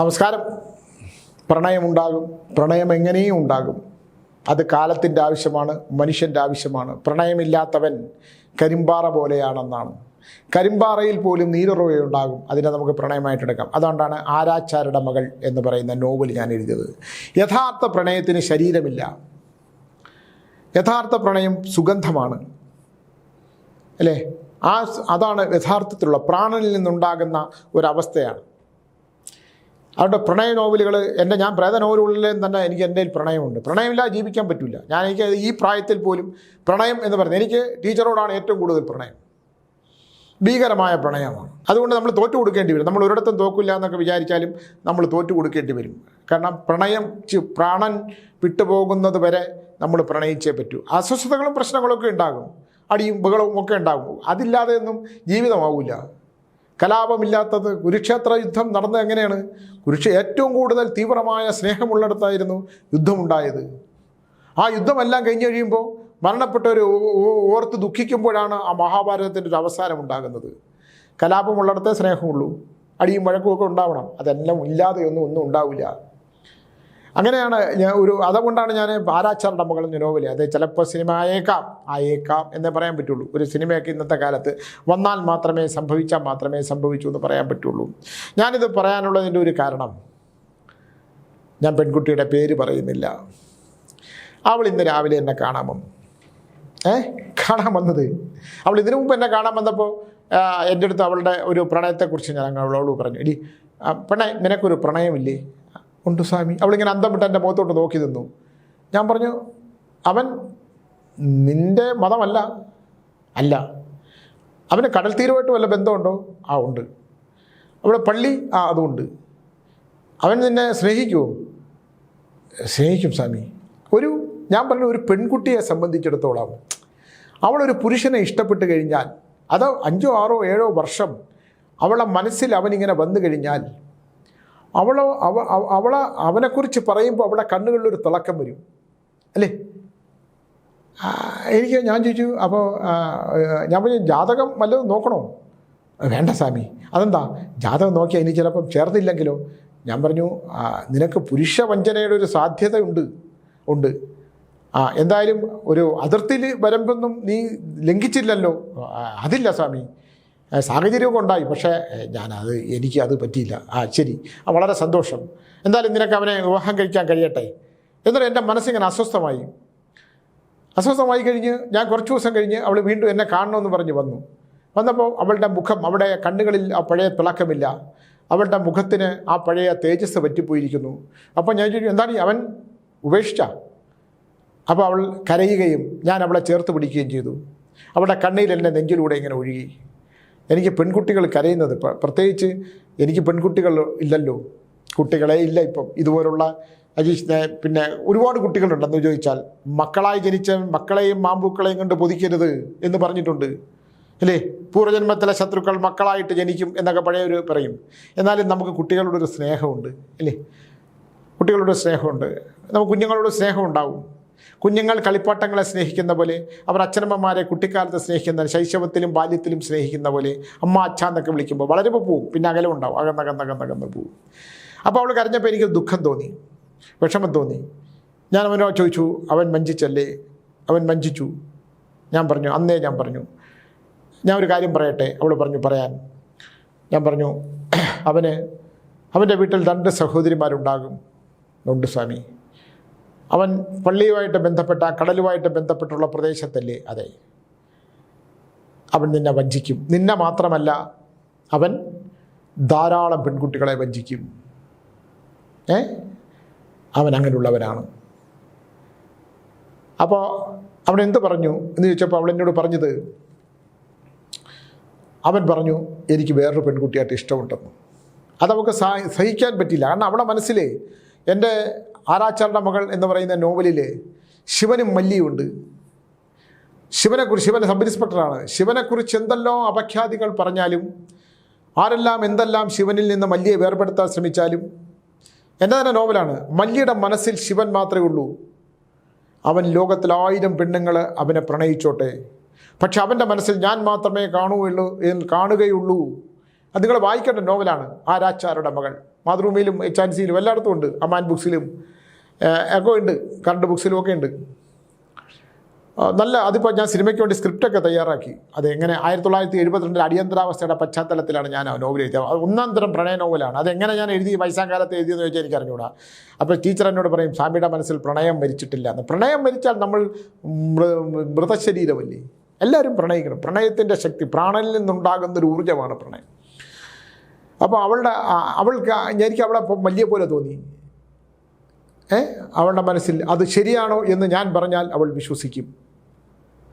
നമസ്കാരം. പ്രണയമുണ്ടാകും. പ്രണയം എങ്ങനെയും ഉണ്ടാകും. അത് കാലത്തിന്റെ ആവശ്യമാണ് മനുഷ്യന്റെ ആവശ്യമാണ്. പ്രണയമില്ലാത്തവൻ കരിമ്പാറ പോലെയാണെന്നാണ്. കരിമ്പാറയിൽ പോലും നീരുറവയുണ്ടാകും അതിനെ നമുക്ക് പ്രണയമായിട്ടെടുക്കാം അതുകൊണ്ടാണ് ആരാച്ചാരുടെ മകൾ എന്ന് പറയുന്ന നോവൽ ഞാൻ എഴുതിയത്. യഥാർത്ഥ പ്രണയത്തിന് ശരീരമില്ല. യഥാർത്ഥ പ്രണയം സുഗന്ധമാണ്. അല്ലേ? ആ അതാണ് യഥാർത്ഥത്തിലുള്ള പ്രാണനിൽ നിന്നുണ്ടാകുന്ന ഒരവസ്ഥയാണ്. അവരുടെ പ്രണയ നോവലുകൾ എന്റെ ഞാൻ പ്രേത നോവലുകളിലും തന്നെ എനിക്ക് എന്റെ പ്രണയമുണ്ട്. പ്രണയമില്ലാതെ ജീവിക്കാൻ പറ്റില്ല. ഞാൻ എനിക്ക് ഈ പ്രായത്തിൽ പോലും പ്രണയം എന്ന് പറയുന്നത് എനിക്ക് ടീച്ചറോടാണ് ഏറ്റവും കൂടുതൽ പ്രണയം. ഭീകരമായ പ്രണയമാണ്. അതുകൊണ്ട് നമ്മൾ തോറ്റു കൊടുക്കേണ്ടി വരും. നമ്മൾ ഒരിടത്തും തോക്കില്ല എന്നൊക്കെ വിചാരിച്ചാലും നമ്മൾ തോറ്റു കൊടുക്കേണ്ടി വരും. കാരണം പ്രണയം പ്രാണൻ വിട്ടുപോകുന്നത് വരെ നമ്മൾ പ്രണയിച്ചേ പറ്റൂ. അസ്വസ്ഥതകളും പ്രശ്നങ്ങളൊക്കെ ഉണ്ടാകും. അടിയും ബഹളവും ഒക്കെ ഉണ്ടാകും. അതില്ലാതെ ഒന്നും ജീവിതമാവില്ല കലാപമില്ലാത്തത് കുരുക്ഷേത്ര യുദ്ധം നടന്നത് എങ്ങനെയാണ്? കുരുക്ഷ ഏറ്റവും കൂടുതൽ തീവ്രമായ സ്നേഹമുള്ളിടത്തായിരുന്നു യുദ്ധമുണ്ടായത്. ആ യുദ്ധമെല്ലാം കഴിഞ്ഞു കഴിയുമ്പോൾ മരണപ്പെട്ടവർ ഓർത്ത് ദുഃഖിക്കുമ്പോഴാണ് ആ മഹാഭാരതത്തിന്റെ ഒരു അവസാനം ഉണ്ടാകുന്നത് കലാപമുള്ളിടത്തേ സ്നേഹമുള്ളൂ. അടിയും വഴക്കും ഒക്കെ ഉണ്ടാവണം. അതെല്ലാം ഇല്ലാതെയൊന്നും ഒന്നും ഉണ്ടാവില്ല. അങ്ങനെയാണ് ഞാൻ ഒരു അതുകൊണ്ടാണ് ഞാൻ ആരാച്ചാറുടെ മകൾ നോവൽ അത് ചിലപ്പോൾ സിനിമ ആയേക്കാം ആയേക്കാം എന്നേ പറയാൻ പറ്റുള്ളൂ. ഒരു സിനിമയൊക്കെ ഇന്നത്തെ കാലത്ത് വന്നാൽ മാത്രമേ സംഭവിച്ചാൽ മാത്രമേ സംഭവിച്ചു എന്ന് പറയാൻ പറ്റുള്ളൂ. ഞാനിത് പറയാനുള്ളതിന്റെ ഒരു കാരണം ഞാൻ പെൺകുട്ടിയുടെ പേര് പറയുന്നില്ല. അവൾ ഇന്ന് രാവിലെ എന്നെ കാണാൻ വന്നു. ഏ? കാണാൻ വന്നത്? അവൾ ഇതിനു മുമ്പ് എന്നെ കാണാൻ വന്നപ്പോൾ എന്റെ അടുത്ത് അവളുടെ ഒരു പ്രണയത്തെക്കുറിച്ച് ഞാൻ അവളോട് പറഞ്ഞു. എടി പ്രണയം നിനക്കൊരു പ്രണയമില്ലേ? ഉണ്ട് സ്വാമി. അവളിങ്ങനെ അന്തം വിട്ട് എന്റെ മുഖത്തോട്ട് നോക്കി നിന്നു. ഞാൻ പറഞ്ഞു അവൻ നിന്റെ മതമല്ല. അല്ല. അവന് കടൽ തീരുമായിട്ട് വല്ല ബന്ധമുണ്ടോ? ആ ഉണ്ട്. അവിടെ പള്ളി? ആ അതുണ്ട്. അവൻ നിന്നെ സ്നേഹിക്കുമോ സ്നേഹിക്കും സ്വാമി. ഒരു ഞാൻ പറഞ്ഞു ഒരു പെൺകുട്ടിയെ സംബന്ധിച്ചിടത്തോളം അവളൊരു പുരുഷനെ ഇഷ്ടപ്പെട്ട് കഴിഞ്ഞാൽ അത് അഞ്ചോ ആറോ ഏഴോ വർഷം അവളെ മനസ്സിൽ അവനിങ്ങനെ വന്നു കഴിഞ്ഞാൽ അവളോ അവ അവ- അവളെ അവനെക്കുറിച്ച് പറയുമ്പോൾ അവളുടെ കണ്ണുകളിലൊരു തിളക്കം വരും. അല്ലേ? എനിക്ക് ഞാൻ ചോദിച്ചു അപ്പോൾ ഞാൻ പറഞ്ഞു ജാതകം വല്ലതും നോക്കണോ? വേണ്ട സ്വാമി. അതെന്താ? ജാതകം നോക്കിയാൽ ഇനി ചിലപ്പം ചേർന്നില്ലെങ്കിലോ? ഞാൻ പറഞ്ഞു നിനക്ക് പുരുഷ വഞ്ചനയുടെ ഒരു സാധ്യത ഉണ്ട്. ഉണ്ട്. ആ എന്തായാലും ഒരു അതിർത്തിയിൽ വരുമ്പൊന്നും നീ ലംഘിച്ചില്ലല്ലോ. അതില്ല സ്വാമി. സാഹചര്യമൊക്കെ ഉണ്ടായി പക്ഷേ ഞാനത് എനിക്ക് അത് പറ്റിയില്ല. ആ ശരി. ആ വളരെ സന്തോഷം. എന്തായാലും നിനക്ക് അവനെ വിവാഹം കഴിക്കാൻ കഴിയട്ടെ. എന്നിട്ട് എന്റെ മനസ്സിങ്ങനെ അസ്വസ്ഥമായി. അസ്വസ്ഥമായി കഴിഞ്ഞ് ഞാൻ കുറച്ച് ദിവസം കഴിഞ്ഞ് അവൾ വീണ്ടും എന്നെ കാണണമെന്ന് പറഞ്ഞ് വന്നു. വന്നപ്പോൾ അവളുടെ മുഖം അവിടെ കണ്ണുകളിൽ ആ പഴയ തിളക്കമില്ല അവളുടെ മുഖത്തിന് ആ പഴയ തേജസ് പറ്റിപ്പോയിരിക്കുന്നു അപ്പോൾ ഞാൻ ചോദിച്ചു എന്താണ് അവൻ ഉപേക്ഷിച്ച? അപ്പോൾ അവൾ കരയുകയും ഞാൻ അവളെ ചേർത്ത് പിടിക്കുകയും ചെയ്തു. അവളുടെ കണ്ണിൽ എന്റെ നെഞ്ചിലൂടെ ഇങ്ങനെ ഒഴുകി. എനിക്ക് പെൺകുട്ടികൾ കരയുന്നത് പ്രത്യേകിച്ച് എനിക്ക് പെൺകുട്ടികൾ ഇല്ലല്ലോ. കുട്ടികളെ ഇല്ല ഇപ്പം. ഇതുപോലുള്ള അജീഷ് പിന്നെ ഒരുപാട് കുട്ടികളുണ്ടെന്ന് ചോദിച്ചാൽ മക്കളായി ജനിച്ച മക്കളെയും മാമ്പൂക്കളെയും കൊണ്ട് പൊതിക്കരുത് എന്ന് പറഞ്ഞിട്ടുണ്ട്. അല്ലേ? പൂർവജന്മത്തിലെ ശത്രുക്കൾ മക്കളായിട്ട് ജനിക്കും എന്നൊക്കെ പഴയൊരു പറയും. എന്നാലും നമുക്ക് കുട്ടികളോടൊരു സ്നേഹമുണ്ട്. അല്ലേ? കുട്ടികളോട് സ്നേഹമുണ്ട്. നമുക്ക് കുഞ്ഞുങ്ങളോട് സ്നേഹം ഉണ്ടാവും കുഞ്ഞുങ്ങൾ കളിപ്പാട്ടങ്ങളെ സ്നേഹിക്കുന്ന പോലെ അവർ അച്ഛനമ്മമാരെ കുട്ടിക്കാലത്ത് സ്നേഹിക്കുന്ന ശൈശവത്തിലും ബാല്യത്തിലും സ്നേഹിക്കുന്ന പോലെ അമ്മ അച്ഛ എന്നൊക്കെ വിളിക്കുമ്പോൾ വളരുമ്പോൾ പോവും. പിന്നെ അകലം ഉണ്ടാവും. അകന്നകന്നകന്നകന്ന് പോവും. അപ്പോൾ അവൾ കരഞ്ഞപ്പോൾ എനിക്ക് ദുഃഖം തോന്നി വിഷമം തോന്നി. ഞാൻ അവനോട് ചോദിച്ചു അവൻ വഞ്ചിച്ചല്ലേ? അവൻ വഞ്ചിച്ചു. ഞാൻ പറഞ്ഞു അന്നേ ഞാൻ പറഞ്ഞു. ഞാൻ ഒരു കാര്യം പറയട്ടെ? അവൾ പറഞ്ഞു പറയാൻ. ഞാൻ പറഞ്ഞു അവന് അവന്റെ വീട്ടിൽ രണ്ട് സഹോദരിമാരുണ്ടാകും. ഉണ്ട് സ്വാമി. അവൻ പള്ളിയുമായിട്ട് ബന്ധപ്പെട്ട കടലുമായിട്ട് ബന്ധപ്പെട്ടുള്ള പ്രദേശത്തല്ലേ അതെ? അവൻ നിന്നെ വഞ്ചിക്കും. നിന്നെ മാത്രമല്ല അവൻ ധാരാളം പെൺകുട്ടികളെ വഞ്ചിക്കും. ഏ? അവൻ അങ്ങനെയുള്ളവനാണ്. അപ്പോൾ അവൻ എന്ത് പറഞ്ഞു? എന്ന് ചോദിച്ചപ്പോൾ അവൾ എന്നോട് പറഞ്ഞത് അവൻ പറഞ്ഞു എനിക്ക് വേറൊരു പെൺകുട്ടിയായിട്ട് ഇഷ്ടമുണ്ടെന്ന്. അതവൾക്ക് സഹിക്കാൻ പറ്റില്ല. കാരണം അവളെ മനസ്സിൽ എന്റെ ആരാച്ചാരുടെ മകൾ എന്ന് പറയുന്ന നോവലിൽ ശിവനും മല്ലിയുണ്ട്. ശിവനെക്കുറിച്ച് ശിവൻ സബ് ഇൻസ്പെക്ടറാണ് ശിവനെക്കുറിച്ച് എന്തെല്ലോ അപഖ്യാതികൾ പറഞ്ഞാലും ആരെല്ലാം എന്തെല്ലാം ശിവനിൽ നിന്ന് മല്ലിയെ വേർപെടുത്താൻ ശ്രമിച്ചാലും എന്റെ തന്നെ നോവലാണ് മല്ലിയുടെ മനസ്സിൽ ശിവൻ മാത്രമേ ഉള്ളൂ. അവൻ ലോകത്തിൽ ആയിരം പെണ്ണുങ്ങൾ അവനെ പ്രണയിച്ചോട്ടെ. പക്ഷെ അവന്റെ മനസ്സിൽ ഞാൻ മാത്രമേ കാണുകയുള്ളൂ കാണുകയുള്ളൂ. അത് നിങ്ങൾ വായിക്കേണ്ട നോവലാണ് ആരാച്ചാരുടെ മകൾ. മാതൃഭൂമിയിലും എച്ച് ആൻഡ് സിയിലും എല്ലായിടത്തും ഉണ്ട്. അമാൻ ബുക്സിലും ഒക്കെ ഉണ്ട്. കറണ്ട് ബുക്സിലും ഒക്കെ ഉണ്ട്. നല്ല അതിപ്പോൾ ഞാൻ സിനിമയ്ക്ക് വേണ്ടി സ്ക്രിപ്റ്റൊക്കെ തയ്യാറാക്കി. അതെങ്ങനെ ആയിരത്തി തൊള്ളായിരത്തി എഴുപത്തിരണ്ടിൽ അടിയന്തരാവസ്ഥയുടെ പശ്ചാത്തലത്തിലാണ് ഞാൻ നോവൽ എഴുതിയത്. അത് ഒന്നാം തരം പ്രണയ നോവലാണ് അതെങ്ങനെ ഞാൻ എഴുതി വയസ്സാകാലത്ത് എഴുതിയെന്ന് ചോദിച്ചാൽ എനിക്ക് അറിഞ്ഞൂടാ. അപ്പോൾ ടീച്ചർ എന്നോട് പറയും സ്വാമിയുടെ മനസ്സിൽ പ്രണയം മരിച്ചിട്ടില്ല. എന്ന്. പ്രണയം മരിച്ചാൽ നമ്മൾ മൃതശരീരമല്ലേ? എല്ലാവരും പ്രണയിക്കണം. പ്രണയത്തിന്റെ ശക്തി പ്രാണനിൽ നിന്നുണ്ടാകുന്നൊരു ഊർജമാണ് പ്രണയം. അപ്പോൾ അവളുടെ അവൾ അവൾക്ക് എനിക്ക് അവളെ വലിയ പോലെ തോന്നി. ഏ? അവളുടെ മനസ്സിൽ അത് ശരിയാണോ എന്ന് ഞാൻ പറഞ്ഞാൽ അവൾ വിശ്വസിക്കും.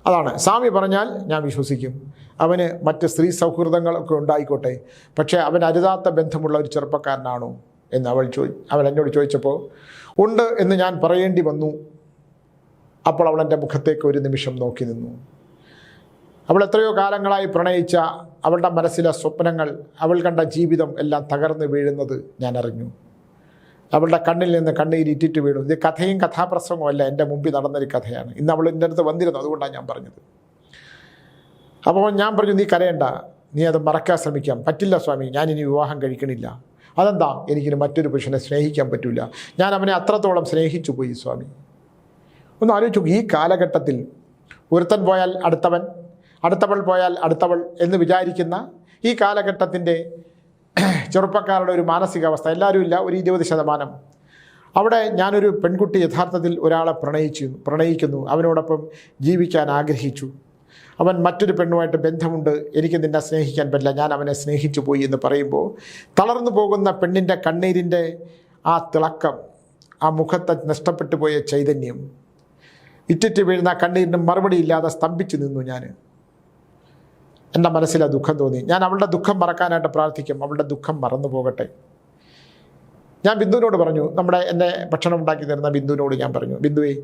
അതാണ്. സ്വാമി പറഞ്ഞാൽ ഞാൻ വിശ്വസിക്കും. അവന് മറ്റ് സ്ത്രീ സൗഹൃദങ്ങളൊക്കെ ഉണ്ടായിക്കോട്ടെ. പക്ഷേ അവൻ അരുതാത്ത ബന്ധമുള്ള ഒരു ചെറുപ്പക്കാരനാണോ എന്ന് അവൾ ചോദി അവൻ എന്നോട് ചോദിച്ചപ്പോൾ ഉണ്ട് എന്ന് ഞാൻ പറയേണ്ടി വന്നു. അപ്പോൾ അവൾ എന്റെ മുഖത്തേക്ക് ഒരു നിമിഷം നോക്കി നിന്നു. അവൾ എത്രയോ കാലങ്ങളായി പ്രണയിച്ച അവളുടെ മനസ്സിലെ സ്വപ്നങ്ങൾ അവൾ കണ്ട ജീവിതം എല്ലാം തകർന്നു വീഴുന്നത് ഞാൻ അറിഞ്ഞു. അവളുടെ കണ്ണിൽ നിന്ന് കണ്ണീർ ഇറ്റിറ്റ് വീണു. ഇത് കഥയും കഥാപ്രസംഗവും അല്ല എന്റെ മുമ്പിൽ നടന്നൊരു കഥയാണ്. ഇന്ന് അവൾ എന്റെ അടുത്ത് വന്നിരുന്നു അതുകൊണ്ടാണ് ഞാൻ പറഞ്ഞത്. അപ്പോൾ ഞാൻ പറഞ്ഞു നീ കരയണ്ട നീ അത് മറക്കാൻ ശ്രമിക്കാം. പറ്റില്ല സ്വാമി ഇനി വിവാഹം കഴിക്കണില്ല. അതെന്താ? എനിക്കിനി മറ്റൊരു പുരുഷനെ സ്നേഹിക്കാൻ പറ്റില്ല ഞാൻ അവനെ അത്രത്തോളം സ്നേഹിച്ചു പോയി സ്വാമി. ഒന്ന് ആലോചിച്ചു ഈ കാലഘട്ടത്തിൽ ഒരുത്തൻ പോയാൽ അടുത്തവൻ? അടുത്തവൾ പോയാൽ അടുത്തവൾ എന്ന് വിചാരിക്കുന്ന ഈ കാലഘട്ടത്തിന്റെ ചെറുപ്പക്കാരുടെ ഒരു മാനസികാവസ്ഥ. എല്ലാവരും ഇല്ല ഒരു ഇരുപത് ശതമാനം. അവിടെ ഞാനൊരു പെൺകുട്ടി യഥാർത്ഥത്തിൽ ഒരാളെ പ്രണയിച്ചു പ്രണയിക്കുന്നു. അവനോടൊപ്പം ജീവിക്കാൻ ആഗ്രഹിച്ചു. അവൻ മറ്റൊരു പെണ്ണുമായിട്ട് ബന്ധമുണ്ട്. എനിക്ക് നിന്നെ സ്നേഹിക്കാൻ പറ്റില്ല. ഞാൻ അവനെ സ്നേഹിച്ചു പോയി എന്ന് പറയുമ്പോൾ തളർന്നു പോകുന്ന പെണ്ണിന്റെ കണ്ണീരിന്റെ ആ തിളക്കം ആ മുഖത്തെ നഷ്ടപ്പെട്ടു പോയ ചൈതന്യം ഇറ്റിറ്റ് വീഴുന്ന കണ്ണീരിന് മറുപടി ഇല്ലാതെ സ്തംഭിച്ചു നിന്നു ഞാൻ എന്റെ മനസ്സിൽ ആ ദുഃഖം തോന്നി. ഞാൻ അവളുടെ ദുഃഖം മറക്കാനായിട്ട് പ്രാർത്ഥിക്കും. അവളുടെ ദുഃഖം മറന്നു പോകട്ടെ. ഞാൻ ബിന്ദുവിനോട് പറഞ്ഞു നമ്മുടെ എന്നെ ഭക്ഷണം ഉണ്ടാക്കി തരുന്ന ബിന്ദുവിനോട് ഞാൻ പറഞ്ഞു ബിന്ദുവേ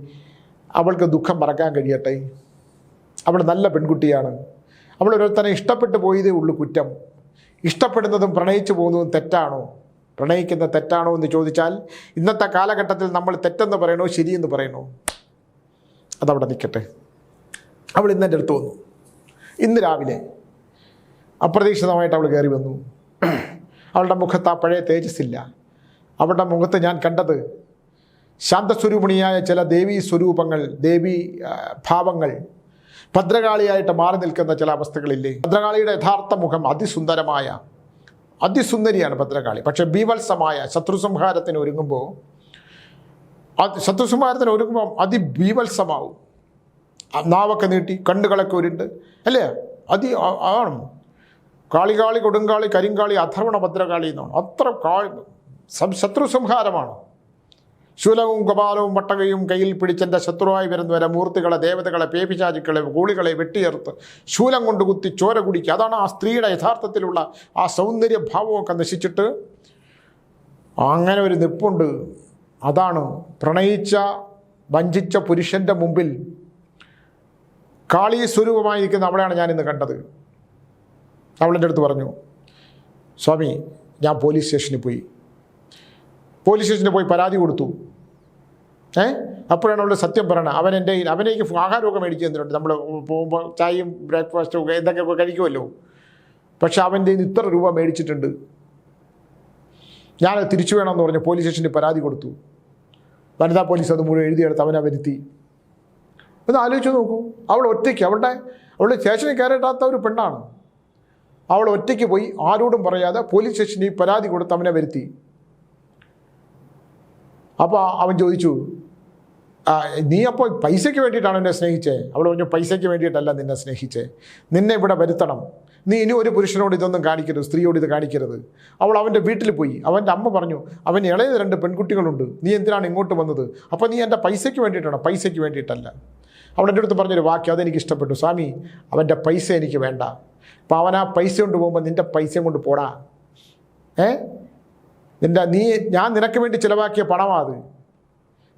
അവൾക്ക് ദുഃഖം മറക്കാൻ കഴിയട്ടെ. അവൾ നല്ല പെൺകുട്ടിയാണ്. അവൾ ഓരോരുത്തരെ ഇഷ്ടപ്പെട്ടു പോയതേ ഉള്ളൂ കുറ്റം. ഇഷ്ടപ്പെടുന്നതും പ്രണയിച്ചു പോകുന്നതും തെറ്റാണോ? പ്രണയിക്കുന്ന തെറ്റാണോ എന്ന് ചോദിച്ചാൽ ഇന്നത്തെ കാലഘട്ടത്തിൽ നമ്മൾ തെറ്റെന്ന് പറയണോ ശരിയെന്ന് പറയണോ? അതവിടെ നിൽക്കട്ടെ. അവൾ ഇന്നെന്റെ അടുത്ത് വന്നു. ഇന്ന് രാവിലെ അപ്രതീക്ഷിതമായിട്ട് അവൾ കയറി വന്നു. അവളുടെ മുഖത്ത് ആ പഴയ തേജസ്സില്ല. അവളുടെ മുഖത്ത് ഞാൻ കണ്ടത് ശാന്തസ്വരൂപിണിയായ ചില ദേവീ സ്വരൂപങ്ങൾ ദേവീ ഭാവങ്ങൾ ഭദ്രകാളിയായിട്ട് മാറി നിൽക്കുന്ന ചില അവസ്ഥകളില്ലേ? ഭദ്രകാളിയുടെ യഥാർത്ഥ മുഖം അതിസുന്ദരമായ അതിസുന്ദരിയാണ് ഭദ്രകാളി. പക്ഷേ ബീവത്സമായ ശത്രുസംഹാരത്തിന് ഒരുങ്ങുമ്പോൾ അത് ശത്രുസംഹാരത്തിന് ഒരുങ്ങുമ്പോൾ അതിബീവത്സമാവും. നാവൊക്കെ നീട്ടി കണ്ണുകളൊക്കെ ഉരുണ്ട് അല്ലേ? അതി ആണ്? കാളികാളി കൊടുങ്കാളി കരിങ്കാളി അധർവണ ഭദ്രകാളി എന്നാണ്. അത്ര കാ ശത്രു സംഹാരമാണ് ശൂലവും കപാലവും വട്ടകയും കയ്യിൽ പിടിച്ചെന്റെ ശത്രുവായി വരുന്നവരെ മൂർത്തികളെ ദേവതകളെ പേപിശാചുക്കളെ കൂളികളെ വെട്ടിയേർത്ത് ശൂലം കൊണ്ട് കുത്തി ചോര കുടിക്കുക. അതാണ് ആ സ്ത്രീയുടെ യഥാർത്ഥത്തിലുള്ള ആ സൗന്ദര്യ ഭാവമൊക്കെ നശിച്ചിട്ട് അങ്ങനെ ഒരു നിപ്പുണ്ട്. അതാണ് പ്രണയിച്ച വഞ്ചിച്ച പുരുഷന്റെ മുമ്പിൽ കാളി സ്വരൂപമായിരിക്കുന്ന അവളെയാണ് ഞാൻ ഇന്ന് കണ്ടത്. അവളെന്റെ അടുത്ത് പറഞ്ഞു സ്വാമി ഞാൻ പോലീസ് സ്റ്റേഷനിൽ പോയി. പോലീസ് സ്റ്റേഷനിൽ പോയി പരാതി കൊടുത്തു. ഏ? അപ്പോഴാണ് അവൾ സത്യം പറയണത് അവൻ എന്റെ അവനേക്ക് ആഹാരമൊക്കെ മേടിച്ചു തന്നിട്ടുണ്ട്. നമ്മൾ പോകുമ്പോൾ ചായയും ബ്രേക്ക്ഫാസ്റ്റും ഒക്കെ എന്തൊക്കെ കഴിക്കുമല്ലോ. പക്ഷെ അവന്റെ ഇന്ന് ഇത്ര രൂപ മേടിച്ചിട്ടുണ്ട്. ഞാനത് തിരിച്ചു വേണമെന്ന് പറഞ്ഞ് പോലീസ് സ്റ്റേഷനിൽ പരാതി കൊടുത്തു. വനിതാ പോലീസ് അത് മുഴുവൻ എഴുതിയെടുത്ത് അവനെ വരുത്തി. ഒന്ന് ആലോചിച്ച് നോക്കൂ. അവൾ ഒറ്റയ്ക്ക് അവളുടെ അവളുടെ സ്റ്റേഷനിൽ കയറിയിട്ടാത്ത ഒരു പെണ്ണാണ്. അവൾ ഒറ്റയ്ക്ക് പോയി ആരോടും പറയാതെ പോലീസ് സ്റ്റേഷനിൽ പരാതി കൊടുത്ത് അവനെ വരുത്തി. അപ്പോൾ അവൻ ചോദിച്ചു നീ അപ്പോൾ പൈസയ്ക്ക് വേണ്ടിയിട്ടാണ് എന്നെ സ്നേഹിച്ചേ? അവൾ പറഞ്ഞു പൈസയ്ക്ക് വേണ്ടിയിട്ടല്ല നിന്നെ സ്നേഹിച്ചേ. നിന്നെ ഇവിടെ വരുത്തണം. നീ ഇനി ഒരു പുരുഷനോട് ഇതൊന്നും കാണിക്കരുത് സ്ത്രീയോട് ഇത് കാണിക്കരുത്. അവൾ അവന്റെ വീട്ടിൽ പോയി. അവന്റെ അമ്മ പറഞ്ഞു അവൻ ഇളയത് രണ്ട് പെൺകുട്ടികളുണ്ട്. നീ എന്തിനാണ് ഇങ്ങോട്ട് വന്നത്? അപ്പോൾ നീ എന്റെ പൈസയ്ക്ക് വേണ്ടിയിട്ടാണ്? പൈസയ്ക്ക് വേണ്ടിയിട്ടല്ല. അവൾ എന്റെ അടുത്ത് പറഞ്ഞൊരു വാക്യം അതെനിക്ക് ഇഷ്ടപ്പെട്ടു. സ്വാമി അവന്റെ പൈസ എനിക്ക് വേണ്ട. അപ്പോൾ അവൻ ആ പൈസ കൊണ്ട് പോകുമ്പോൾ നിന്റെ പൈസയും കൊണ്ട് പോടാ. ഏ? നിന്റെ നീ ഞാൻ നിനക്ക് വേണ്ടി ചിലവാക്കിയ പണമാണ് അത്.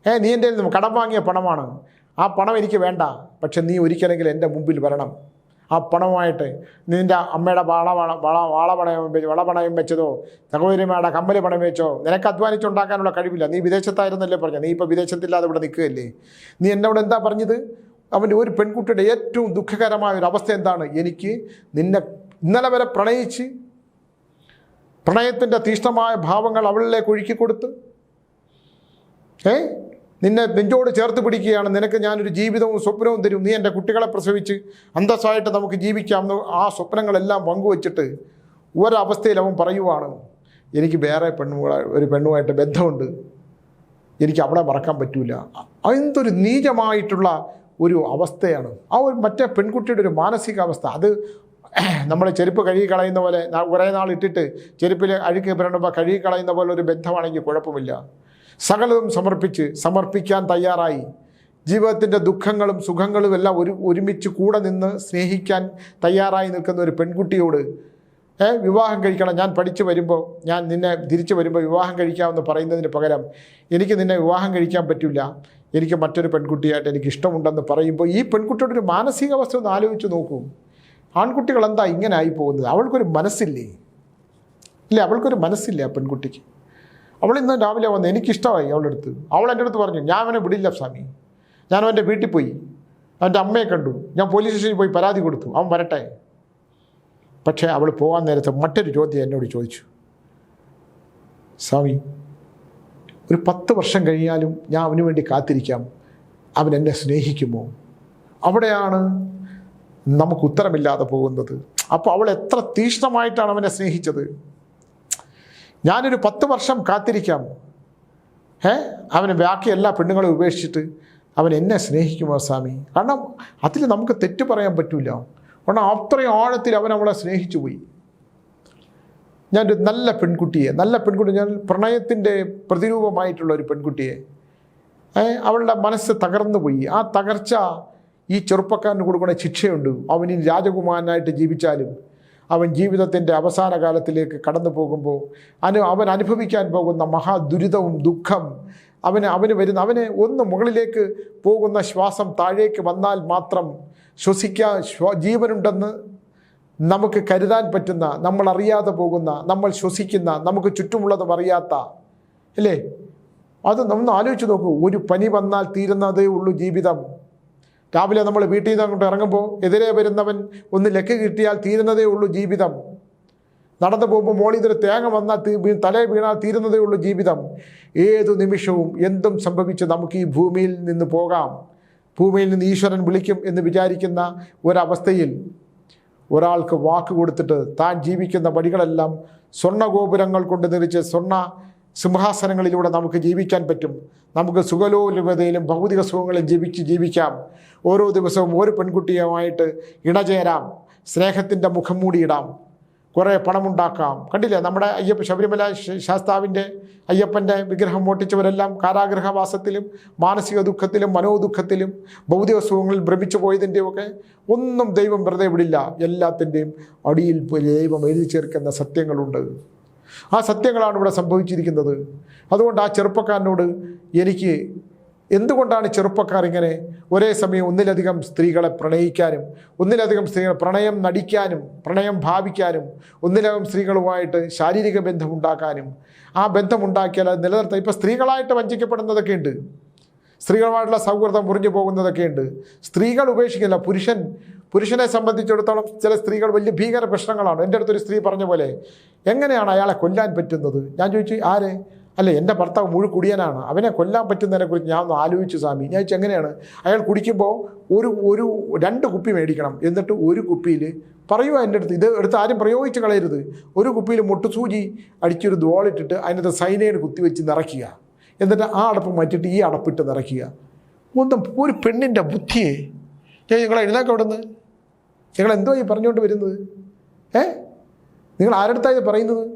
ഏ നീ എന്റെ കടം വാങ്ങിയ പണമാണ്. ആ പണം എനിക്ക് വേണ്ട. പക്ഷെ നീ ഒരിക്കലെങ്കിലും എന്റെ മുമ്പിൽ വരണം. ആ പണമായിട്ട് നിന്റെ അമ്മയുടെ വാള വള വള പണയം വള പണയം വെച്ചതോ സഹോദരിമാരുടെ കമ്മൽ പണയം വെച്ചോ നിനക്ക് അധ്വാനിച്ചുണ്ടാക്കാനുള്ള കഴിവില്ല. നീ വിദേശത്തായിരുന്നല്ലേ പറഞ്ഞത് നീ ഇപ്പോൾ വിദേശത്തില്ലാതെ ഇവിടെ നിൽക്കുകയല്ലേ. നീ എന്നോട് എന്താ പറഞ്ഞത്? അവന്റെ ഒരു പെൺകുട്ടിയുടെ ഏറ്റവും ദുഃഖകരമായ ഒരു അവസ്ഥ എന്താണ്? എനിക്ക് നിന്നെ ഇന്നലെ വരെ പ്രണയിച്ച് പ്രണയത്തിന്റെ തീഷ്ണമായ ഭാവങ്ങൾ അവളിലേക്ക് ഒഴുക്കി കൊടുത്ത് ഏ? നിന്നെ നെഞ്ചോട് ചേർത്ത് പിടിക്കുകയാണ്. നിനക്ക് ഞാനൊരു ജീവിതവും സ്വപ്നവും തരും. നീ എന്റെ കുട്ടികളെ പ്രസവിച്ച് അന്തസ്സായിട്ട് നമുക്ക് ജീവിക്കാം ആ സ്വപ്നങ്ങളെല്ലാം പങ്കുവച്ചിട്ട് ഒരവസ്ഥയിൽ അവൻ പറയുവാണ് എനിക്ക് വേറെ പെണ്ണുകളെ ഒരു പെണ്ണുമായിട്ട് ബന്ധമുണ്ട്. എനിക്ക് അവളെ മറക്കാൻ പറ്റൂല. എന്തൊരു നീചമായിട്ടുള്ള ഒരു അവസ്ഥയാണ്. ആ ഒരു മറ്റേ പെൺകുട്ടിയുടെ ഒരു മാനസികാവസ്ഥ. അത് നമ്മൾ ചെരുപ്പ് കഴുകി കളയുന്ന പോലെ കുറേ നാൾ ഇട്ടിട്ട് ചെരുപ്പിൽ അഴുക്ക് പുരണ്ടുമ്പോൾ കഴുകി കളയുന്ന പോലെ ഒരു ബന്ധമാണെങ്കിൽ കുഴപ്പമില്ല. സകലതും സമർപ്പിച്ച് സമർപ്പിക്കാൻ തയ്യാറായി. ജീവിതത്തിന്റെ ദുഃഖങ്ങളും സുഖങ്ങളും എല്ലാം ഒരു ഒരുമിച്ച് കൂടെ നിന്ന് സ്നേഹിക്കാൻ തയ്യാറായി നിൽക്കുന്ന ഒരു പെൺകുട്ടിയോട് ഏ വിവാഹം കഴിക്കണം. ഞാൻ പഠിച്ചു വരുമ്പോൾ ഞാൻ നിന്നെ തിരിച്ചു വരുമ്പോൾ വിവാഹം കഴിക്കാമെന്ന് പറയുന്നതിന് പകരം എനിക്ക് നിന്നെ വിവാഹം കഴിക്കാൻ പറ്റില്ല. എനിക്ക് മറ്റൊരു പെൺകുട്ടിയായിട്ട് എനിക്ക് ഇഷ്ടമുണ്ടെന്ന് പറയുമ്പോൾ ഈ പെൺകുട്ടിയുടെ ഒരു മാനസികാവസ്ഥ ഒന്ന് ആലോചിച്ച് നോക്കൂ. ആൺകുട്ടികൾ എന്താ ഇങ്ങനെ ആയി പോകുന്നത്? അവൾക്കൊരു മനസ്സില്ലേ? ഇല്ല അവൾക്കൊരു മനസ്സില്ല ആ പെൺകുട്ടിക്ക്? അവൾ ഇന്ന് രാവിലെ വന്ന് എനിക്കിഷ്ടമായി അവളുടെ അടുത്ത്. അവൾ എന്റെ അടുത്ത് പറഞ്ഞു ഞാൻ അവനെ വിടില്ല സ്വാമി. ഞാൻ അവന്റെ വീട്ടിൽ പോയി. അവന്റെ അമ്മയെ കണ്ടു. ഞാൻ പോലീസ് സ്റ്റേഷനിൽ പോയി പരാതി കൊടുത്തു. അവൻ വരട്ടെ. പക്ഷേ അവൾ പോകാൻ നേരത്തെ മറ്റൊരു ചോദ്യം എന്നോട് ചോദിച്ചു. സ്വാമി ഒരു പത്ത് വർഷം കഴിഞ്ഞാലും ഞാൻ അവന് വേണ്ടി കാത്തിരിക്കാം. അവൻ എന്നെ സ്നേഹിക്കുമോ? അവിടെയാണ് നമുക്ക് ഉത്തരമില്ലാതെ പോകുന്നത്. അപ്പോൾ അവൾ എത്ര തീക്ഷ്ണമായിട്ടാണ് അവനെ സ്നേഹിച്ചത്. ഞാനൊരു പത്ത് വർഷം കാത്തിരിക്കാം. ഏ അവന് ബാക്കി എല്ലാ പെണ്ണുങ്ങളെ ഉപേക്ഷിച്ചിട്ട് അവൻ എന്നെ സ്നേഹിക്കുമോ സ്വാമി? കാരണം അതിൽ നമുക്ക് തെറ്റ് പറയാൻ പറ്റില്ല കാരണം അത്രയും ആഴത്തിൽ അവൻ അവളെ സ്നേഹിച്ചു പോയി ഞാനൊരു നല്ല പെൺകുട്ടിയെ നല്ല പെൺകുട്ടി ഞാൻ പ്രണയത്തിന്റെ പ്രതിരൂപമായിട്ടുള്ള ഒരു പെൺകുട്ടിയെ അവളുടെ മനസ്സ് തകർന്നു പോയി. ആ തകർച്ച ഈ ചെറുപ്പക്കാരന് കൊടുക്കുന്ന ശിക്ഷയുണ്ട്. അവൻ ഇനി രാജകുമാരനായിട്ട് ജീവിച്ചാലും അവൻ ജീവിതത്തിന്റെ അവസാന കാലത്തിലേക്ക് കടന്നു പോകുമ്പോൾ അനു അവൻ അനുഭവിക്കാൻ പോകുന്ന മഹാദുരിതവും ദുഃഖം അവന് അവന് വരുന്ന അവന് ഒന്ന് മുകളിലേക്ക് പോകുന്ന ശ്വാസം താഴേക്ക് വന്നാൽ മാത്രം ശ്വസിക്കാൻ ശ്വ ജീവനുണ്ടെന്ന് നമുക്ക് കരുതാൻ പറ്റുന്ന നമ്മൾ അറിയാതെ പോകുന്ന നമ്മൾ ശ്വസിക്കുന്ന നമുക്ക് ചുറ്റുമുള്ളതും അറിയാത്ത അല്ലേ? അത് നമ്മൾ ആലോചിച്ച് നോക്കൂ. ഒരു പനി വന്നാൽ തീരുന്നതേ ഉള്ളൂ ജീവിതം. രാവിലെ നമ്മൾ വീട്ടിൽ നിന്ന് അങ്ങോട്ട് ഇറങ്ങുമ്പോൾ എതിരെ വരുന്നവൻ ഒന്ന് ലക്ക് കിട്ടിയാൽ തീരുന്നതേ ഉള്ളൂ ജീവിതം. നടന്നു പോകുമ്പോൾ മോളി നിന്നൊരു തേങ്ങ വന്നാൽ തീ തല വീണാൽ തീരുന്നതേ ഉള്ളൂ ജീവിതം. ഏതു നിമിഷവും എന്തും സംഭവിച്ച് നമുക്ക് ഈ ഭൂമിയിൽ നിന്ന് പോകാം. ഭൂമിയിൽ നിന്ന് ഈശ്വരൻ വിളിക്കും എന്ന് വിചാരിക്കുന്ന ഒരവസ്ഥയിൽ ഒരാൾക്ക് വാക്ക് കൊടുത്തിട്ട് താൻ ജീവിക്കുന്ന വഴികളെല്ലാം സ്വർണഗോപുരങ്ങൾ കൊണ്ട് നിറച്ച് സ്വർണ സിംഹാസനങ്ങളിലൂടെ നമുക്ക് ജീവിക്കാൻ പറ്റും. നമുക്ക് സുഖലോലുപതയിലും ഭൗതിക സുഖങ്ങളിലും ജീവിച്ച് ജീവിക്കാം. ഓരോ ദിവസവും ഒരു പെൺകുട്ടിയുമായിട്ട് ഇണചേരാം. സ്നേഹത്തിന്റെ മുഖം മൂടിയിടാം. കുറേ പണമുണ്ടാക്കാം. കണ്ടില്ലേ? നമ്മുടെ അയ്യപ്പ ശബരിമല ശാസ്താവിന്റെ അയ്യപ്പന്റെ വിഗ്രഹം മോട്ടിച്ചവരെല്ലാം കാരാഗ്രഹവാസത്തിലും മാനസിക ദുഃഖത്തിലും മനോദുഃഖത്തിലും ഭൗതിക സുഖങ്ങളിൽ ഭ്രമിച്ചു പോയതിന്റെയൊക്കെ ഒന്നും ദൈവം വെറുതെ വിടില്ല. എല്ലാത്തിന്റെയും അടിയിൽ ദൈവം എഴുതി ചേർക്കുന്ന സത്യങ്ങളുണ്ട്. ആ സത്യങ്ങളാണ് ഇവിടെ സംഭവിച്ചിരിക്കുന്നത്. അതുകൊണ്ട് ആ ചെറുപ്പക്കാരനോട് എനിക്ക് എന്തുകൊണ്ടാണ് ചെറുപ്പക്കാർ ഇങ്ങനെ ഒരേ സമയം ഒന്നിലധികം സ്ത്രീകളെ പ്രണയിക്കാനും ഒന്നിലധികം സ്ത്രീകളെ പ്രണയം നടിക്കാനും പ്രണയം ഭാവിക്കാനും ഒന്നിലധികം സ്ത്രീകളുമായിട്ട് ശാരീരിക ബന്ധമുണ്ടാക്കാനും ആ ബന്ധമുണ്ടാക്കിയാൽ അത് നിലനിർത്താൻ ഇപ്പോൾ സ്ത്രീകളായിട്ട് വഞ്ചിക്കപ്പെടുന്നതൊക്കെ ഉണ്ട്. സ്ത്രീകളുമായിട്ടുള്ള സൗഹൃദം മുറിഞ്ഞു പോകുന്നതൊക്കെ ഉണ്ട്. സ്ത്രീകൾ ഉപേക്ഷിക്കില്ല പുരുഷൻ പുരുഷനെ സംബന്ധിച്ചിടത്തോളം ചില സ്ത്രീകൾ വലിയ ഭീകര പ്രശ്നങ്ങളാണ്. എന്റെ അടുത്തൊരു സ്ത്രീ പറഞ്ഞ പോലെ എങ്ങനെയാണ് അയാളെ കൊല്ലാൻ പറ്റുന്നത്? ഞാൻ ചോദിച്ചു ആരെ? അല്ല എന്റെ ഭർത്താവ് മുഴു കുടിയനാണ്. അവനെ കൊല്ലാൻ പറ്റുന്നതിനെക്കുറിച്ച് ഞാൻ ഒന്ന് ആലോചിച്ചു സ്വാമി. ഞാൻ എങ്ങനെയാണ്? അയാൾ കുടിക്കുമ്പോൾ ഒരു ഒരു രണ്ട് കുപ്പി മേടിക്കണം. എന്നിട്ട് ഒരു കുപ്പിയിൽ പറയുക എന്റെ അടുത്ത് ഇത് എടുത്ത് ആരും പ്രയോഗിച്ച് കളയരുത്. ഒരു കുപ്പിയിൽ മുട്ടുസൂചി അടിച്ചൊരു ദ്വാളിട്ടിട്ട് അതിനകത്ത് സൈനൈഡ് കുത്തിവെച്ച് നിറയ്ക്കുക. എന്നിട്ട് ആ അടപ്പ് മാറ്റിയിട്ട് ഈ അടപ്പിട്ട് നിറയ്ക്കുക. ഒന്നും ഒരു പെണ്ണിന്റെ ബുദ്ധിയെ. ഞാൻ നിങ്ങൾ എഴുന്നേക്ക അവിടെ നിന്ന് നിങ്ങളെന്തോ ഈ പറഞ്ഞുകൊണ്ട് വരുന്നത്? ഏ? നിങ്ങൾ ആരടുത്താണ് ഇത് പറയുന്നത്?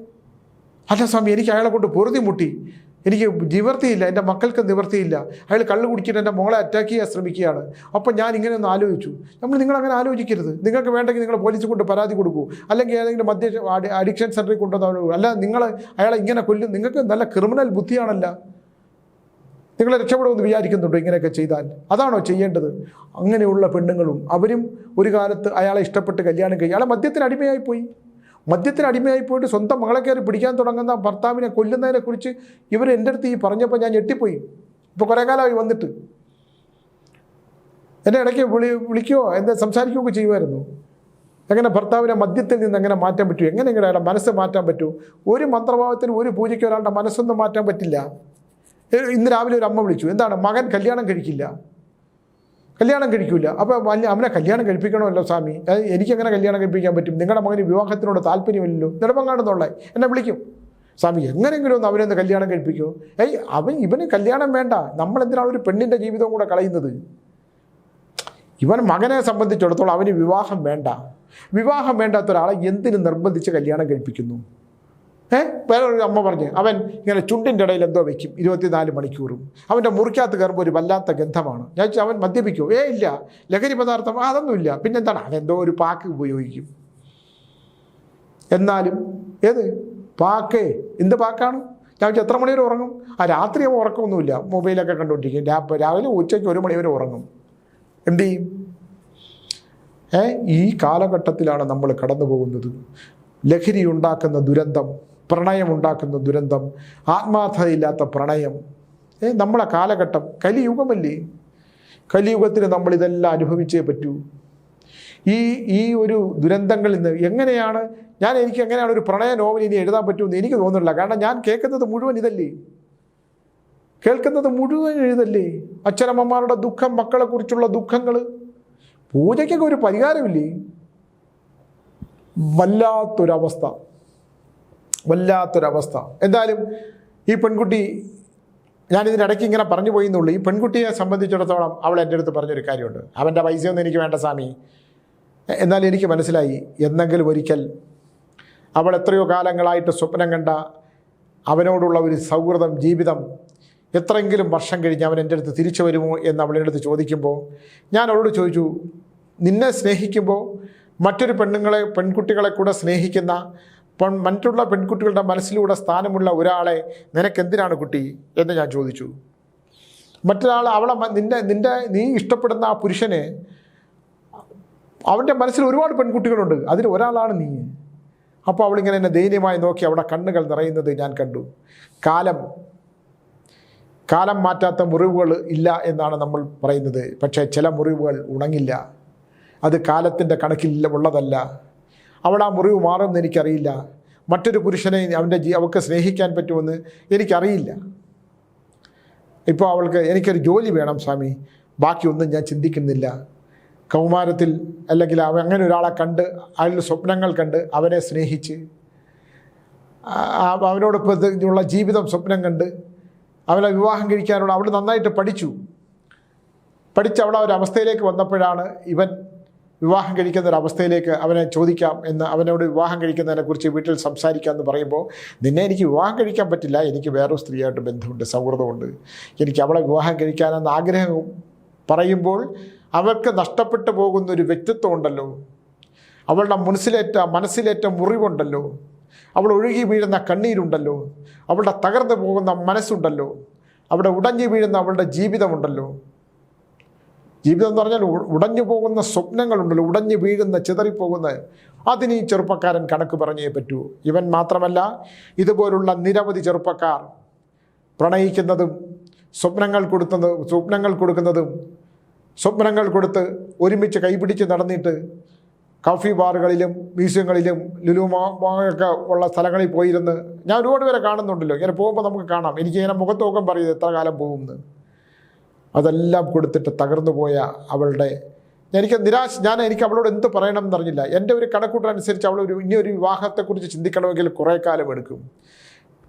അല്ല സ്വാമി എനിക്ക് അയാളെ കൊണ്ട് പൊറുതി മുട്ടി. എനിക്ക് നിവർത്തിയില്ല എന്റെ മക്കൾക്ക് നിവർത്തിയില്ല. അയാൾ കള്ള് കുടിച്ചിട്ട് എന്റെ മോളെ അറ്റാക്ക് ചെയ്യാൻ ശ്രമിക്കുകയാണ്. അപ്പം ഞാൻ ഇങ്ങനെ ഒന്ന് ആലോചിച്ചു. നമ്മൾ നിങ്ങൾ അങ്ങനെ ആലോചിക്കരുത്. നിങ്ങൾക്ക് വേണ്ടെങ്കിൽ നിങ്ങൾ പോലീസ് കൊണ്ട് പരാതി കൊടുക്കൂ. അല്ലെങ്കിൽ ഏതെങ്കിലും മദ്യ അഡിക്ഷൻ സെന്ററിൽ കൊണ്ടുവന്നു അല്ല നിങ്ങൾ അയാളെ ഇങ്ങനെ കൊല്ലും. നിങ്ങൾക്ക് നല്ല ക്രിമിനൽ ബുദ്ധിയാണല്ല. നിങ്ങൾ രക്ഷപ്പെടുമെന്ന് വിചാരിക്കുന്നുണ്ടോ ഇങ്ങനെയൊക്കെ ചെയ്താൽ? അതാണോ ചെയ്യേണ്ടത്? അങ്ങനെയുള്ള പെണ്ണുങ്ങളും അവരും ഒരു കാലത്ത് അയാളെ ഇഷ്ടപ്പെട്ട് കല്യാണം കഴിയും അയാളെ മദ്യത്തിന് അടിമയായി പോയി മദ്യത്തിന് അടിമയായി പോയിട്ട് സ്വന്തം മകളെ കയറി പിടിക്കാൻ തുടങ്ങുന്ന ഭർത്താവിനെ കൊല്ലുന്നതിനെക്കുറിച്ച് ഇവർ എന്റെ അടുത്ത് ഈ പറഞ്ഞപ്പോൾ ഞാൻ ഞെട്ടിപ്പോയി. ഇപ്പോൾ കുറേ കാലമായി വന്നിട്ട്. എന്നെ ഇടയ്ക്ക് വിളി വിളിക്കുകയോ എന്താ സംസാരിക്കുകയൊക്കെ ചെയ്യുമായിരുന്നു. എങ്ങനെ ഭർത്താവിനെ മദ്യത്തിൽ നിന്ന് എങ്ങനെ മാറ്റാൻ പറ്റൂ? എങ്ങനെ എങ്ങനെ അയാളുടെ മനസ്സ് മാറ്റാൻ പറ്റൂ? ഒരു മന്ത്രഭാവത്തിന് ഒരു പൂജയ്ക്ക് ഒരാളുടെ മനസ്സൊന്നും മാറ്റാൻ പറ്റില്ല. ഇന്ന് രാവിലെ ഒരു അമ്മ വിളിച്ചു. എന്താണ്? മകൻ കല്യാണം കഴിക്കില്ല. കല്യാണം കഴിക്കില്ല അപ്പോൾ അവനെ കല്യാണം കഴിപ്പിക്കണമല്ലോ സ്വാമി. എനിക്ക് എങ്ങനെ കല്യാണം കഴിപ്പിക്കാൻ പറ്റും. നിങ്ങളുടെ മകന് വിവാഹത്തിനോട് താല്പര്യമില്ലല്ലോ. നെടുമങ്ങാടെന്നുള്ള എന്നെ വിളിക്കും. സ്വാമി എങ്ങനെയെങ്കിലും ഒന്ന് അവനെ ഒന്ന് കല്യാണം കഴിപ്പിക്കുമോ ഏയ് അവൻ ഇവന് കല്യാണം വേണ്ട. നമ്മളെന്തിനാണ് ഒരു പെണ്ണിന്റെ ജീവിതം കൂടെ കളയുന്നത്? ഇവൻ മകനെ സംബന്ധിച്ചിടത്തോളം അവന് വിവാഹം വേണ്ട. വിവാഹം വേണ്ടാത്ത ഒരാളെ എന്തിനു നിർബന്ധിച്ച് കല്യാണം കഴിപ്പിക്കുന്നു? ഏ? വേറെ ഒരു അമ്മ പറഞ്ഞ് അവൻ ഇങ്ങനെ ചുണ്ടിന്റെ ഇടയിൽ എന്തോ വെക്കും ഇരുപത്തിനാല് മണിക്കൂറും. അവന്റെ മുറിക്കകത്ത് കയറുമ്പോൾ ഒരു വല്ലാത്ത ഗന്ധമാണ്. ഞാൻ ചോദിച്ചു, അവൻ മദ്യപിക്കുമോ ഏ ഇല്ല. ലഹരി പദാർത്ഥം അതൊന്നുമില്ല പിന്നെന്താണ് എന്തോ ഒരു പാക്ക് ഉപയോഗിക്കും. എന്നാലും ഏത്? പാക്കേ. എന്ത് പാക്കാണ്? ഞാൻ ചോദിച്ചു, എത്ര മണിവരെ ഉറങ്ങും? ആ രാത്രി അവൻ ഉറക്കമൊന്നുമില്ല. മൊബൈലൊക്കെ കണ്ടുകൊണ്ടിരിക്കും. രാപ്പ് രാവിലെ ഉച്ചയ്ക്ക് ഒരു മണി വരെ ഉറങ്ങും. എന്ത് ചെയ്യും? ഏ ഈ കാലഘട്ടത്തിലാണ് നമ്മൾ കടന്നു പോകുന്നത് ലഹരി ഉണ്ടാക്കുന്ന ദുരന്തം പ്രണയം ഉണ്ടാക്കുന്ന ദുരന്തം ആത്മാർത്ഥതയില്ലാത്ത പ്രണയം. നമ്മളെ കാലഘട്ടം കലിയുഗമല്ലേ? കലിയുഗത്തിന് നമ്മളിതെല്ലാം അനുഭവിച്ചേ പറ്റൂ. ഈ ഈ ഒരു ദുരന്തങ്ങളിൽ നിന്ന് എങ്ങനെയാണ് ഞാൻ എനിക്ക് എങ്ങനെയാണ് ഒരു പ്രണയ നോവൽ ഇനി എഴുതാൻ പറ്റുമെന്ന് എനിക്ക് തോന്നുന്നില്ല. കാരണം ഞാൻ കേൾക്കുന്നത് മുഴുവൻ ഇതല്ലേ? കേൾക്കുന്നത് മുഴുവൻ എഴുതല്ലേ അച്ഛനമ്മമാരുടെ ദുഃഖം മക്കളെക്കുറിച്ചുള്ള ദുഃഖങ്ങൾ. പൂജയ്ക്കൊക്കെ ഒരു പരിഹാരമില്ലേ? വല്ലാത്തൊരവസ്ഥ. വല്ലാത്തൊരവസ്ഥ. എന്തായാലും ഈ പെൺകുട്ടി ഞാനിതിനിടയ്ക്ക് ഇങ്ങനെ പറഞ്ഞു പോയി എന്നുള്ളൂ ഈ പെൺകുട്ടിയെ സംബന്ധിച്ചിടത്തോളം അവൾ എന്റെ അടുത്ത് പറഞ്ഞൊരു കാര്യമുണ്ട്. അവന്റെ പൈസയൊന്നും എനിക്ക് വേണ്ട സ്വാമി. എന്നാൽ എനിക്ക് മനസ്സിലായി എന്നെങ്കിലും ഒരിക്കൽ അവൾ എത്രയോ കാലങ്ങളായിട്ട് സ്വപ്നം കണ്ട അവനോടുള്ള ഒരു സൗഹൃദം ജീവിതം എത്രയെങ്കിലും വർഷം കഴിഞ്ഞ് അവൻ എന്റെ അടുത്ത് തിരിച്ചു വരുമോ എന്ന് അവളുടെ അടുത്ത് ചോദിക്കുമ്പോൾ ഞാൻ അവളോട് ചോദിച്ചു നിന്നെ സ്നേഹിക്കുമ്പോൾ മറ്റൊരു പെണ്ണുങ്ങളെ പെൺകുട്ടികളെ കൂടെ സ്നേഹിക്കുന്ന മറ്റുള്ള പെൺകുട്ടികളുടെ മനസ്സിലൂടെ സ്ഥാനമുള്ള ഒരാളെ നിനക്കെന്തിനാണ് കുട്ടി എന്ന് ഞാൻ ചോദിച്ചു. മറ്റൊരാൾ അവളെ നിന്റെ നിന്റെ നീ ഇഷ്ടപ്പെടുന്ന ആ പുരുഷന് അവന്റെ മനസ്സിൽ ഒരുപാട് പെൺകുട്ടികളുണ്ട്. അതിൽ ഒരാളാണ് നീ. അപ്പോൾ അവളിങ്ങനെ എന്നെ ദയനീയമായി നോക്കി അവിടെ കണ്ണുകൾ നിറയുന്നത് ഞാൻ കണ്ടു. കാലം കാലം മാറ്റാത്ത മുറിവുകൾ ഇല്ല എന്നാണ് നമ്മൾ പറയുന്നത്. പക്ഷേ ചില മുറിവുകൾ ഉണങ്ങില്ല. അത് കാലത്തിന്റെ കണക്കിൽ ഉള്ളതല്ല. അവൾ ആ മുറിവ് മാറുമെന്ന് എനിക്കറിയില്ല. മറ്റൊരു പുരുഷനെ അവന്റെ ജീ അവൾക്ക് സ്നേഹിക്കാൻ പറ്റുമെന്ന് എനിക്കറിയില്ല. ഇപ്പോൾ അവൾക്ക് എനിക്കൊരു ജോലി വേണം സ്വാമി. ബാക്കിയൊന്നും ഞാൻ ചിന്തിക്കുന്നില്ല. കൗമാരത്തിൽ അല്ലെങ്കിൽ അവ അങ്ങനെ ഒരാളെ കണ്ട് അതിൽ സ്വപ്നങ്ങൾ കണ്ട് അവനെ സ്നേഹിച്ച് അവനോടൊപ്പം ഉള്ള ജീവിതം സ്വപ്നം കണ്ട് അവനെ വിവാഹം കഴിക്കാനുള്ള അവൾ നന്നായിട്ട് പഠിച്ചു. പഠിച്ച് അവൾ ഒരു അവസ്ഥയിലേക്ക് വന്നപ്പോഴാണ് ഇവൻ വിവാഹം കഴിക്കുന്ന ഒരു അവസ്ഥയിലേക്ക് അവനെ ചോദിക്കാം എന്ന് അവനോട് വിവാഹം കഴിക്കുന്നതിനെക്കുറിച്ച് വീട്ടിൽ സംസാരിക്കാം എന്ന് പറയുമ്പോൾ നിന്നെ എനിക്ക് വിവാഹം കഴിക്കാൻ പറ്റില്ല. എനിക്ക് വേറൊരു സ്ത്രീയായിട്ട് ബന്ധമുണ്ട് സൗഹൃദമുണ്ട്. എനിക്ക് അവളെ വിവാഹം കഴിക്കാനെന്ന ആഗ്രഹം പറയുമ്പോൾ അവർക്ക് നഷ്ടപ്പെട്ടു പോകുന്ന ഒരു വ്യക്തിത്വം ഉണ്ടല്ലോ. അവളുടെ മനസ്സിലേറ്റ മനസ്സിലേറ്റ മുറിവുണ്ടല്ലോ. അവൾ ഒഴുകി വീഴുന്ന കണ്ണീരുണ്ടല്ലോ. അവളുടെ തകർന്നു പോകുന്ന മനസ്സുണ്ടല്ലോ. അവിടെ ഉടഞ്ഞു വീഴുന്ന അവളുടെ ജീവിതമുണ്ടല്ലോ. ജീവിതം എന്ന് പറഞ്ഞാൽ ഉടഞ്ഞു പോകുന്ന സ്വപ്നങ്ങളുണ്ടല്ലോ ഉടഞ്ഞു വീഴുന്ന ചിതറിപ്പോകുന്ന. അതിന് ഈ ചെറുപ്പക്കാരൻ കണക്ക് പറഞ്ഞേ പറ്റൂ. ഇവൻ മാത്രമല്ല ഇതുപോലുള്ള നിരവധി ചെറുപ്പക്കാർ പ്രണയിക്കുന്നതും സ്വപ്നങ്ങൾ കൊടുത്തത് സ്വപ്നങ്ങൾ കൊടുക്കുന്നതും സ്വപ്നങ്ങൾ കൊടുത്ത് ഒരുമിച്ച് കൈപിടിച്ച് നടന്നിട്ട് കോഫി ബാറുകളിലും മ്യൂസിയങ്ങളിലും ലുലുമൊക്കെ ഉള്ള സ്ഥലങ്ങളിൽ പോയിരുന്ന് ഞാൻ ഒരുപാട് പേരെ കാണുന്നുണ്ടല്ലോ. ഇങ്ങനെ പോകുമ്പോൾ നമുക്ക് കാണാം. എനിക്ക് ഇങ്ങനെ മുഖത്ത് പറയുന്നത് എത്ര കാലം പോകുമെന്ന് അതെല്ലാം കൊടുത്തിട്ട് തകർന്നു പോയ അവളുടെ എനിക്ക് നിരാശ ഞാൻ എനിക്ക് അവളോട് എന്ത് പറയണം എന്നറിഞ്ഞില്ല. എന്റെ ഒരു കണക്കൂട്ടനുസരിച്ച് അവൾ ഒരു ഇനിയൊരു വിവാഹത്തെക്കുറിച്ച് ചിന്തിക്കണമെങ്കിൽ കുറേ കാലം എടുക്കും.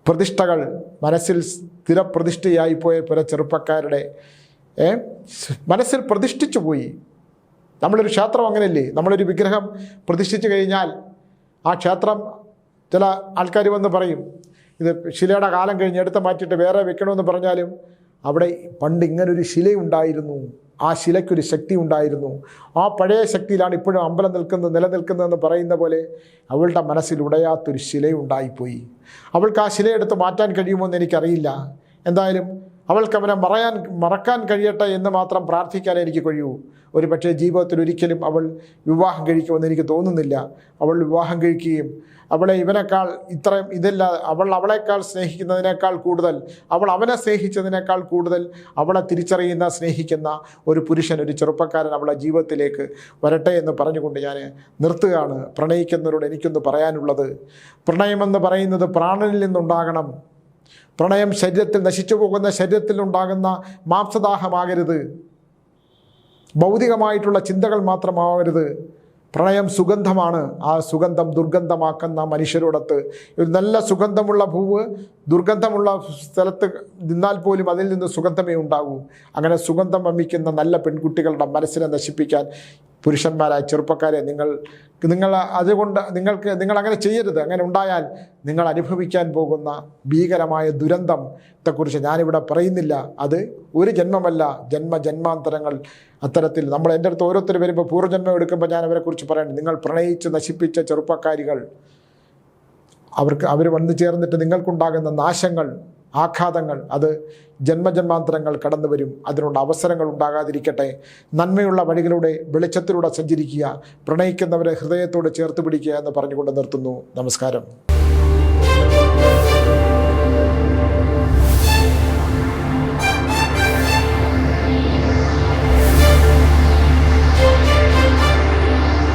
പ്രതിഷ്ഠകൾ മനസ്സിൽ സ്ഥിരപ്രതിഷ്ഠയായി പോയ പല ചെറുപ്പക്കാരുടെ മനസ്സിൽ പ്രതിഷ്ഠിച്ചു പോയി. നമ്മളൊരു ക്ഷേത്രം അങ്ങനെയല്ലേ? നമ്മളൊരു വിഗ്രഹം പ്രതിഷ്ഠിച്ചു കഴിഞ്ഞാൽ ആ ക്ഷേത്രം ചില ആൾക്കാർ വന്ന് പറയും ഇത് ശിലയുടെ കാലം കഴിഞ്ഞ് എടുത്ത് മാറ്റിയിട്ട് വേറെ വെക്കണമെന്ന് പറഞ്ഞാലും അവിടെ പണ്ട് ഇങ്ങനൊരു ശിലയുണ്ടായിരുന്നു. ആ ശിലയ്ക്കൊരു ശക്തി ഉണ്ടായിരുന്നു ആ പഴയ ശക്തിയിലാണ് ഇപ്പോഴും അമ്പലം നിൽക്കുന്നത് നിലനിൽക്കുന്നതെന്ന് പറയുന്ന പോലെ അവളുടെ മനസ്സിൽ ഉടയാത്തൊരു ശിലയുണ്ടായിപ്പോയി. അവൾക്ക് ആ ശിലയെടുത്ത് മാറ്റാൻ കഴിയുമോ എന്ന് എനിക്കറിയില്ല. എന്തായാലും അവൾക്ക് അവനെ മറയാൻ മറക്കാൻ കഴിയട്ടെ എന്ന് മാത്രം പ്രാർത്ഥിക്കാൻ എനിക്ക് കഴിയൂ. ഒരു പക്ഷേ ജീവിതത്തിൽ ഒരിക്കലും അവൾ വിവാഹം കഴിക്കുമെന്ന് എനിക്ക് തോന്നുന്നില്ല. അവൾ വിവാഹം കഴിക്കുകയും അവളെ ഇവനേക്കാൾ ഇത്രയും ഇതില്ല. അവൾ അവളെക്കാൾ സ്നേഹിക്കുന്നതിനേക്കാൾ കൂടുതൽ അവൾ അവനെ സ്നേഹിച്ചതിനേക്കാൾ കൂടുതൽ അവളെ തിരിച്ചറിയുന്ന സ്നേഹിക്കുന്ന ഒരു പുരുഷൻ ഒരു ചെറുപ്പക്കാരൻ അവളെ ജീവിതത്തിലേക്ക് വരട്ടെ എന്ന് പറഞ്ഞുകൊണ്ട് ഞാൻ നിർത്തുകയാണ്. പ്രണയിക്കുന്നവരോട് എനിക്കൊന്ന് പറയാനുള്ളത് പ്രണയമെന്ന് പറയുന്നത് പ്രാണനിൽ നിന്നുണ്ടാകണം. പ്രണയം ശരീരത്തിൽ നശിച്ചു പോകുന്ന ശരീരത്തിൽ ഉണ്ടാകുന്ന മാംസദാഹമാകരുത്. ഭൗതികമായിട്ടുള്ള ചിന്തകൾ മാത്രമാവരുത്. പ്രണയം സുഗന്ധമാണ്. ആ സുഗന്ധം ദുർഗന്ധമാക്കുന്ന മനുഷ്യരോടത്ത് ഒരു നല്ല സുഗന്ധമുള്ള പൂവ് ദുർഗന്ധമുള്ള സ്ഥലത്ത് നിന്നാൽ പോലും അതിൽ നിന്ന് സുഗന്ധമേ ഉണ്ടാകൂ. അങ്ങനെ സുഗന്ധം വമിക്കുന്ന നല്ല പെൺകുട്ടികളുടെ മനസ്സിനെ നശിപ്പിക്കാൻ പുരുഷന്മാരായ ചെറുപ്പക്കാരെ നിങ്ങൾ നിങ്ങൾ അതുകൊണ്ട് നിങ്ങൾക്ക് നിങ്ങൾ അങ്ങനെ ചെയ്യരുത്. അങ്ങനെ ഉണ്ടായാൽ നിങ്ങൾ അനുഭവിക്കാൻ പോകുന്ന ഭീകരമായ ദുരന്തത്തെക്കുറിച്ച് ഞാനിവിടെ പറയുന്നില്ല. അത് ഒരു ജന്മമല്ല ജന്മ ജന്മാന്തരങ്ങൾ അത്തരത്തിൽ. നമ്മൾ എന്റെ അടുത്ത് ഓരോരുത്തർ വരുമ്പോൾ പൂർവജന്മം എടുക്കുമ്പോൾ ഞാൻ അവരെക്കുറിച്ച് പറയണം. നിങ്ങൾ പ്രണയിച്ച് നശിപ്പിച്ച ചെറുപ്പക്കാരികൾ അവർക്ക് അവർ വന്നു ചേർന്നിട്ട് നിങ്ങൾക്കുണ്ടാകുന്ന നാശങ്ങൾ ആഘാതങ്ങൾ അത് ജന്മജന്മാന്തരങ്ങൾ കടന്നു വരും അതിനുള്ള അവസരങ്ങൾ ഉണ്ടാകാതിരിക്കട്ടെ. നന്മയുള്ള വഴികളുടെ വെളിച്ചത്തിലൂടെ സഞ്ചരിക്കുക പ്രണയിക്കുന്നവരെ ഹൃദയത്തോട് ചേർത്ത് പിടിക്കുക എന്ന് പറഞ്ഞുകൊണ്ട് നിർത്തുന്നു. നമസ്കാരം.